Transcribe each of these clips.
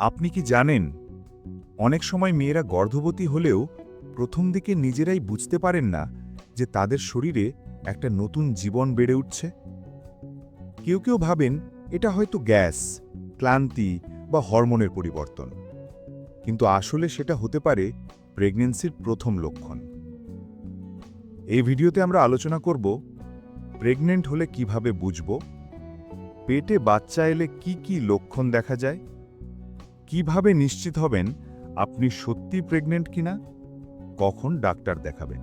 আপনি কি জানেন, অনেক সময় মেয়েরা গর্ভবতী হলেও প্রথম দিকে নিজেরাই বুঝতে পারেন না যে তাদের শরীরে একটা নতুন জীবন বেড়ে উঠছে? কেউ কেউ ভাবেন এটা হয়তো গ্যাস, ক্লান্তি বা হরমোনের পরিবর্তন। কিন্তু আসলে সেটা হতে পারে প্রেগনেন্সির প্রথম লক্ষণ। এই ভিডিওতে আমরা আলোচনা করব, প্রেগনেন্ট হলে কীভাবে বুঝব? পেটে বাচ্চা এলে কি কি লক্ষণ দেখা যায়? কীভাবে নিশ্চিত হবেন আপনি সত্যি প্রেগনেন্ট কিনা? কখন ডাক্তার দেখাবেন?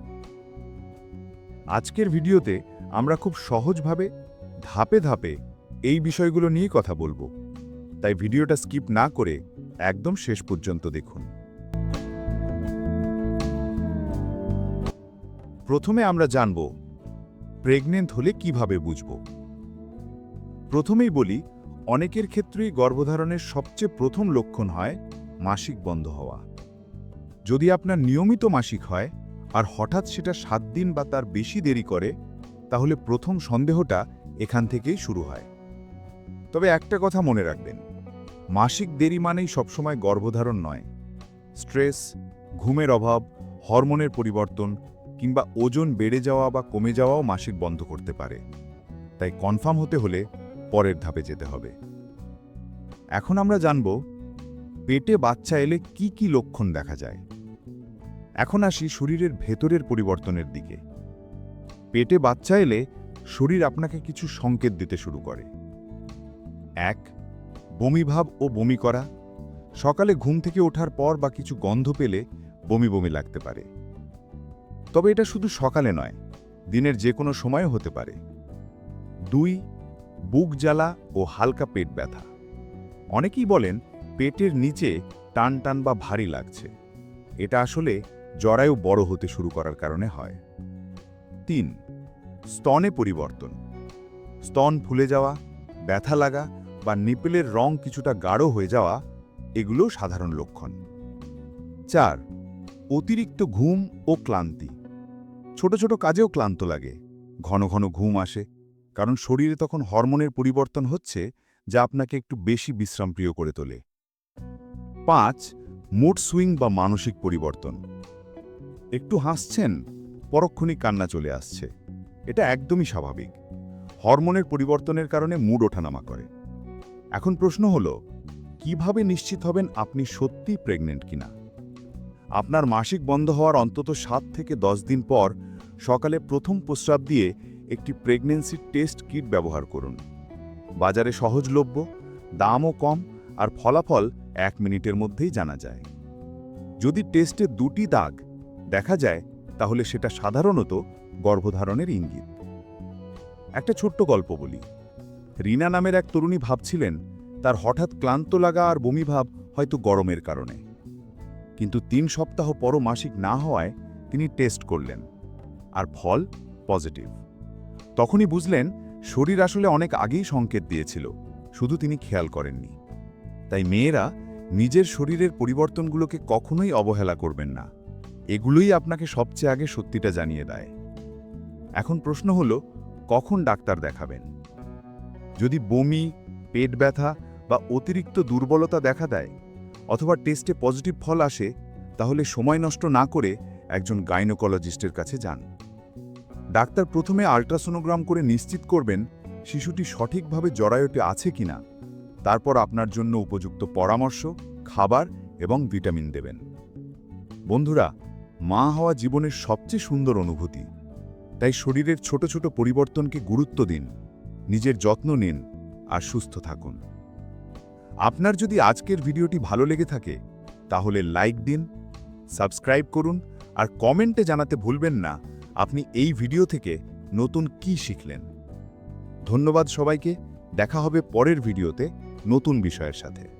আজকের ভিডিওতে আমরা খুব সহজভাবে, ধাপে ধাপে এই বিষয়গুলো নিয়ে কথা বলব। তাই ভিডিওটা স্কিপ না করে একদম শেষ পর্যন্ত দেখুন। প্রথমে আমরা জানব প্রেগনেন্ট হলে কীভাবে বুঝব? প্রথমেই বলি অনেকের ক্ষেত্রেই গর্ভধারণের সবচেয়ে প্রথম লক্ষণ হয় মাসিক বন্ধ হওয়া। যদি আপনার নিয়মিত মাসিক হয় আর হঠাৎ সেটা সাত দিন বা তার বেশি দেরি করে, তাহলে প্রথম সন্দেহটা এখান থেকেই শুরু হয়। তবে একটা কথা মনে রাখবেন, মাসিক দেরি মানেই সবসময় গর্ভধারণ নয়। স্ট্রেস, ঘুমের অভাব, হরমোনের পরিবর্তন কিংবা ওজন বেড়ে যাওয়া বা কমে যাওয়াও মাসিক বন্ধ করতে পারে। তাই কনফার্ম হতে হলে পরের ধাপে যেতে হবে। এখন আমরা জানব, পেটে বাচ্চা এলে কি কি লক্ষণ দেখা যায়। এখন আসি শরীরের ভেতরের পরিবর্তনের দিকে। পেটে বাচ্চা এলে শরীর আপনাকে কিছু সংকেত দিতে শুরু করে। এক বমিভাব ও বমি করা। সকালে ঘুম থেকে ওঠার পর বা কিছু গন্ধ পেলে বমি বমি লাগতে পারে। তবে এটা শুধু সকালে নয়, দিনের যে কোনো সময়ও হতে পারে। দুই, বুক জ্বালা ও হালকা পেট ব্যথা। অনেকেই বলেন পেটের নিচে টান টান বা ভারী লাগছে। এটা আসলে জরায়ু বড় হতে শুরু করার কারণে হয়। তিন, স্তনে পরিবর্তন। স্তন ফুলে যাওয়া, ব্যথা লাগা বা নিপেলের রং কিছুটা গাঢ় হয়ে যাওয়া এগুলো সাধারণ লক্ষণ। চার, অতিরিক্ত ঘুম ও ক্লান্তি। ছোট ছোট কাজেও ক্লান্ত লাগে। ঘন ঘন ঘুম আসে, কারণ শরীরে তখন হরমোনের পরিবর্তন হচ্ছে যা আপনাকে একটু বেশি বিশ্রামপ্রিয় করে তোলে। পাঁচ, মুড সুইং বা মানসিক পরিবর্তন। একটু হাসছেন, পরক্ষণই কান্না চলে আসছে। এটা একদমই স্বাভাবিক। হরমোনের পরিবর্তনের কারণে মুড ওঠানামা করে। এখন প্রশ্ন হল, কীভাবে নিশ্চিত হবেন আপনি সত্যি প্রেগনেন্ট কিনা? আপনার মাসিক বন্ধ হওয়ার অন্তত সাত থেকে দশ দিন পর সকালে প্রথম প্রস্রাব দিয়ে একটি প্রেগনেন্সি টেস্ট কিট ব্যবহার করুন। বাজারে সহজলভ্য, দামও কম আর ফলাফল এক মিনিটের মধ্যেই জানা যায়। যদি টেস্টে দুটি দাগ দেখা যায়, তাহলে সেটা সাধারণত গর্ভধারণের ইঙ্গিত। একটা ছোট্ট গল্প বলি। রিনা নামের এক তরুণী ভাবছিলেন, তার হঠাৎ ক্লান্ত লাগা আর বমিভাব হয়তো গরমের কারণে। কিন্তু তিন সপ্তাহ পরও মাসিক না হওয়ায় তিনি টেস্ট করলেন, আর ফল পজিটিভ। তখনই বুঝলেন শরীর আসলে অনেক আগেই সংকেত দিয়েছিল, শুধু তিনি খেয়াল করেননি। তাই মেয়েরা নিজের শরীরের পরিবর্তনগুলোকে কখনোই অবহেলা করবেন না। এগুলোই আপনাকে সবচেয়ে আগে সত্যিটা জানিয়ে দেয়। এখন প্রশ্ন হলো, কখন ডাক্তার দেখাবেন? যদি বমি, পেট ব্যথা বা অতিরিক্ত দুর্বলতা দেখা দেয় অথবা টেস্টে পজিটিভ ফল আসে, তাহলে সময় নষ্ট না করে একজন গাইনোকোলজিস্টের কাছে যান। ডাক্তার প্রথমে আল্ট্রাসোনোগ্রাম করে নিশ্চিত করবেন শিশুটি সঠিকভাবে জরায়ুতে আছে কিনা। তারপর আপনার জন্য উপযুক্ত পরামর্শ, খাবার এবং ভিটামিন দেবেন। বন্ধুরা, মা হওয়া জীবনের সবচেয়ে সুন্দর অনুভূতি। তাই শরীরের ছোট ছোট পরিবর্তনকে গুরুত্ব দিন, নিজের যত্ন নিন আর সুস্থ থাকুন। আপনার যদি আজকের ভিডিওটি ভালো লেগে থাকে, তাহলে লাইক দিন, সাবস্ক্রাইব করুন আর কমেন্টে জানাতে ভুলবেন না। আপনি এই ভিডিও থেকে নতুন কি শিখলেন? ধন্যবাদ সবাইকে, দেখা হবে পরের ভিডিওতে নতুন বিষয়ের সাথে।